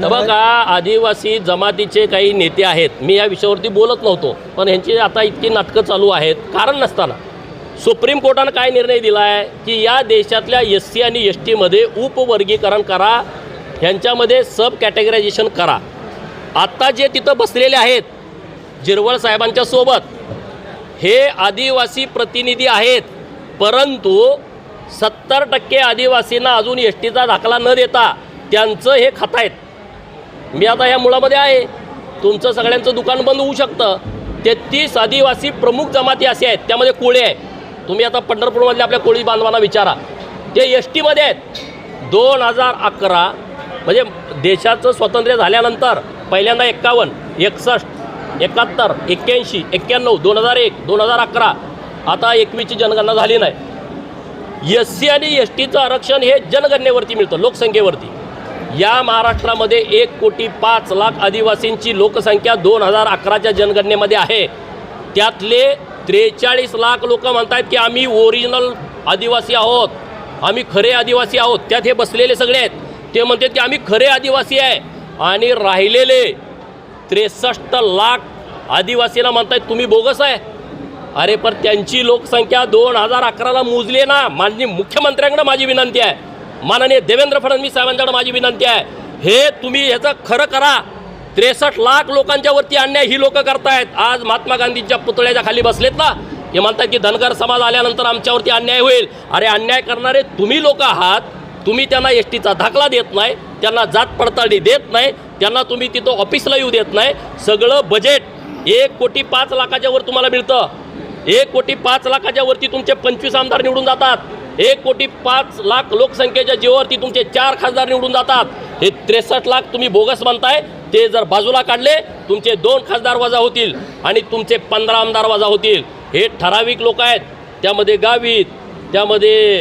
बघा आदिवासी जमातीचे काही नेते आहेत. मी या विषयावरती बोलत नव्हतो पण ह्यांची आता इतकी नाटकं चालू आहेत. कारण नसताना. सुप्रीम कोर्टानं काय निर्णय दिला आहे की या देशातल्या एस सी आणि एस टीमध्ये उपवर्गीकरण करा ह्यांच्यामध्ये सब कॅटेगरायझेशन करा. आत्ता जे तिथं बसलेले आहेत जिरवळ साहेबांच्या सोबत हे आदिवासी प्रतिनिधी आहेत. परंतु सत्तर टक्के आदिवासींना अजून एस टीचा दाखला न देता त्यांचं हे खात आहेत. मी आता ह्या मुळामध्ये आहे. तुमचं सगळ्यांचं दुकान बंद होऊ शकतं. तेहतीस आदिवासी प्रमुख जमाती असे आहेत. त्यामध्ये कोळी आहे. तुम्ही आता पंढरपूरमधल्या आपल्या कोळी बांधवांना विचारा. ते एस टीमध्ये आहेत. दोन हजार अकरा म्हणजे देशाचं स्वातंत्र्य झाल्यानंतर पहिल्यांदा एक्कावन्न एकसष्ट एकाहत्तर एक्क्याऐंशी एक्क्याण्णव दोन हजार एक दोन हजार अकरा. आता एकवीसची जनगणना झाली नाही. एस सी आणि एस टीचं आरक्षण हे जनगणनेवरती मिळतं लोकसंख्येवरती. या महाराष्ट्रामध्ये एक कोटी पाच लाख आदिवासींची लोकसंख्या दोन हजार अकराच्या जनगणनेमध्ये आहे. त्यातले त्रेचाळीस लाख लोक म्हणतात की आम्ही ओरिजिनल आदिवासी आहोत. आम्ही खरे आदिवासी आहोत. त्यात हे बसलेले सगळे आहेत. ते म्हणतात की आम्ही खरे आदिवासी आहे. आणि राहिलेले त्रेसष्ट लाख आदिवासीला म्हणतात तुम्ही बोगस आहे. अरे पण त्यांची लोकसंख्या दोन हजार अकराला मोजली ना. माननीय मुख्यमंत्र्यांकडे माझी विनंती आहे. माननीय देवेंद्र फडणवीस साहेबांच्याकडे माझी विनंती आहे. हे तुम्ही ह्याचं खरं करा. त्रेसष्ट लाख लोकांच्या वरती अन्याय ही लोक करतायत. आज महात्मा गांधींच्या पुतळ्याच्या खाली बसलेत ना? हे म्हणतात की धनगर समाज आल्यानंतर आमच्यावरती अन्याय होईल. अरे अन्याय करणारे तुम्ही लोक आहात. तुम्ही त्यांना एस टीचा दाखला देत नाही. त्यांना जात पडताळणी देत नाही. त्यांना तुम्ही तिथं ऑफिसला येऊ देत नाही. सगळं बजेट एक कोटी पाच लाखाच्या वर तुम्हाला मिळतं. एक कोटी पाच लाखाच्या वरती तुमचे पंचवीस आमदार निवडून जातात. एक कोटी पाच लाख लोकसंख्येच्या जीवावरती तुमचे चार खासदार निवडून जातात. हे त्रेसष्ट लाख तुम्ही बोगस म्हणताय ते जर बाजूला काढले तुमचे दोन खासदार वजा होतील आणि तुमचे पंधरा आमदार वजा होतील. हे ठराविक लोक आहेत. त्यामध्ये गावी त्यामध्ये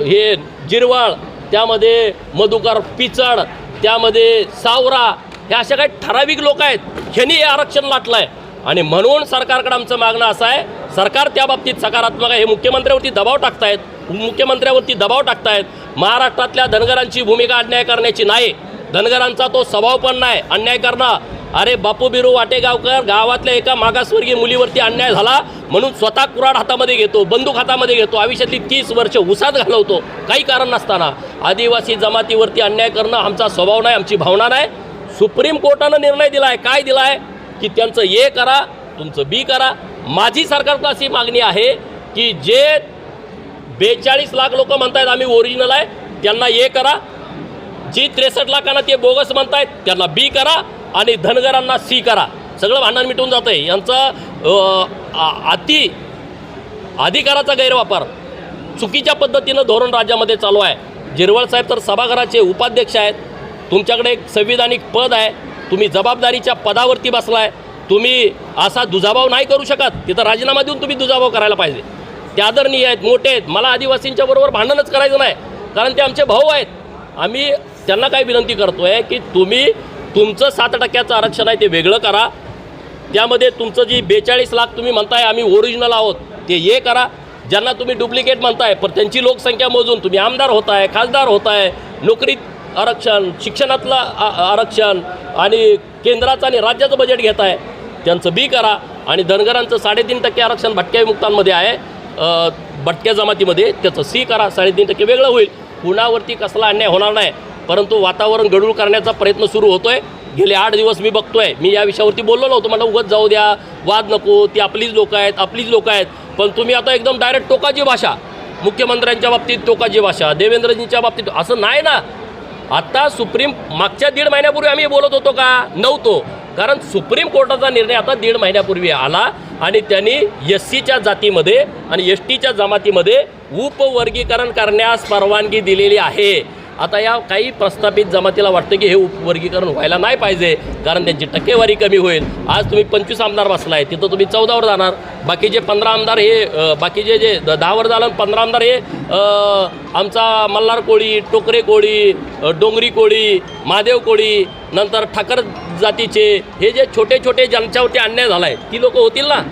हे जिरवाळ त्यामध्ये मधुकर पिचड त्यामध्ये सावरा हे अशा काही ठराविक लोक आहेत. ह्यांनी हे आरक्षण लाटलं आहे आणि म्हणून सरकारकडे आमचं मागणं असं आहे सरकार त्या बाबतीत सकारात्मक आहे. हे मुख्यमंत्र्यावरती दबाव टाकतायत. मुख्यमंत्र्यावरती दबाव टाकतायत. महाराष्ट्रातल्या धनगरांची भूमिका अन्याय करण्याची नाही. धनगरांचा तो स्वभाव पण नाही. अन्याय करणं. अरे बापू बिरू वाटेगावकर गावातल्या एका मागासवर्गीय मुलीवरती अन्याय झाला म्हणून स्वतः कुराड हातामध्ये घेतो बंदूक हातामध्ये घेतो आयुष्यातली तीस वर्ष उसात घालवतो. काही कारण नसताना. आदिवासी जमातीवरती अन्याय करणं आमचा स्वभाव नाही आमची भावना नाही. सुप्रीम कोर्टानं निर्णय दिला आहे काय दिला आहे की त्यांचं ए करा तुमचं बी करा. माझी सरकारचं अशी मागणी आहे की जे बेचाळीस लाख लोक म्हणतायत आम्ही ओरिजिनल आहे त्यांना ए करा. जी त्रेसष्ट लाखांना ते बोगस म्हणतायत त्यांना बी करा आणि धनगरांना सी करा. सगळं भांडण मिटून जातं आहे यांचा आ- अति अधिकाराचा गैरवापर चुकीच्या पद्धतीनं धोरण राज्यामध्ये चालू आहे. जिरवळ साहेब तर सभागृहाचे उपाध्यक्ष आहेत. तुमच्याकडे एक संविधानिक पद आहे. तुम्ही जबाबदारीच्या पदावरती बसलाय तुम्ही असा दुजाभाव नाही करू शकत. तिथं राजीनामा देऊन तुम्ही दुजाभाव करायला पाहिजे. ते आदरणीय आहेत मोठे आहेत. मला आदिवासींच्या बरोबर भांडणच करायचं नाही. कारण ते आमचे भाऊ आहेत. आम्ही त्यांना काय विनंती करतो आहे की तुम्ही तुमचं सात टक्क्याचं आरक्षण आहे ते वेगळं करा. त्यामध्ये तुमचं जी बेचाळीस लाख तुम्ही म्हणताय आम्ही ओरिजिनल आहोत ते हे करा. ज्यांना तुम्ही डुप्लिकेट म्हणताय पण त्यांची लोकसंख्या मोजून तुम्ही आमदार होताय खासदार होताय नोकरीत आरक्षण शिक्षणातलं आ- आरक्षण आणि केंद्राचं आणि राज्याचं बजेट घेताय त्यांचं बी करा आणि धनगरांचं साडेतीन टक्के आरक्षण भटक्या विमुक्तांमध्ये आहे. भटक्या जमातीमध्ये त्याचं सी करा साडेतीन टक्के वेगळं होईल. कुणावरती कसला अन्याय होणार नाही. परंतु वातावरण गडूळ करण्याचा प्रयत्न सुरू होतो आहे गेले आठ दिवस मी बघतोय. मी या विषयावरती बोललो नव्हतो मला उगत जाऊ द्या. वाद नको. ती आपलीच लोकं आहेत. आपलीच लोकं आहेत. पण तुम्ही आता एकदम डायरेक्ट टोकाची भाषा. मुख्यमंत्र्यांच्या बाबतीत टोकाची भाषा. देवेंद्रजींच्या बाबतीत असं नाही ना. आता सुप्रीम मागच्या दीड महिन्यापूर्वी आम्ही बोलत होतो का? नव्हतो. कारण सुप्रीम कोर्टाचा निर्णय आता दीड महिन्यापूर्वी आला आणि त्यांनी एस सीच्या जातीमध्ये आणि एस टीच्या जमातीमध्ये उपवर्गीकरण करण्यास परवानगी दिलेली आहे. आता या काही प्रस्थापित जमातीला वाटतं की हे उपवर्गीकरण व्हायला नाही पाहिजे कारण त्यांची टक्केवारी कमी होईल. आज तुम्ही पंचवीस आमदार बसला आहे तिथं तुम्ही चौदावर जाणार. बाकीचे पंधरा आमदार हे बाकीचे जे द- दहावर झालं पंधरा आमदार हे आमचा मल्हार कोळी टोकरे कोळी डोंगरी कोळी महादेव कोळी नंतर ठाकर जातीचे हे जे छोटे छोटे ज्यांच्यावरती अन्याय झाला आहे ती लोक होतील ना?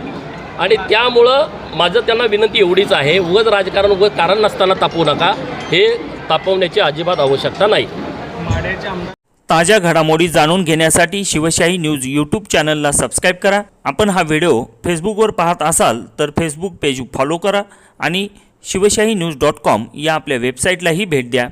आणि त्यामुळं माझं त्यांना विनंती एवढीच आहे उगच राजकारण उगत कारण नसताना तापवू नका. हे तापवण्याची अजिबात आवश्यकता नाही. ताज्या घडामोडी जाणून घेण्यासाठी शिवशाही न्यूज यूट्यूब चॅनलला सबस्क्राईब करा. आपण हा व्हिडिओ फेसबुकवर पाहत असाल तर फेसबुक पेज फॉलो करा आणि शिवशाही न्यूज डॉट कॉम या आपल्या वेबसाईटलाही भेट द्या.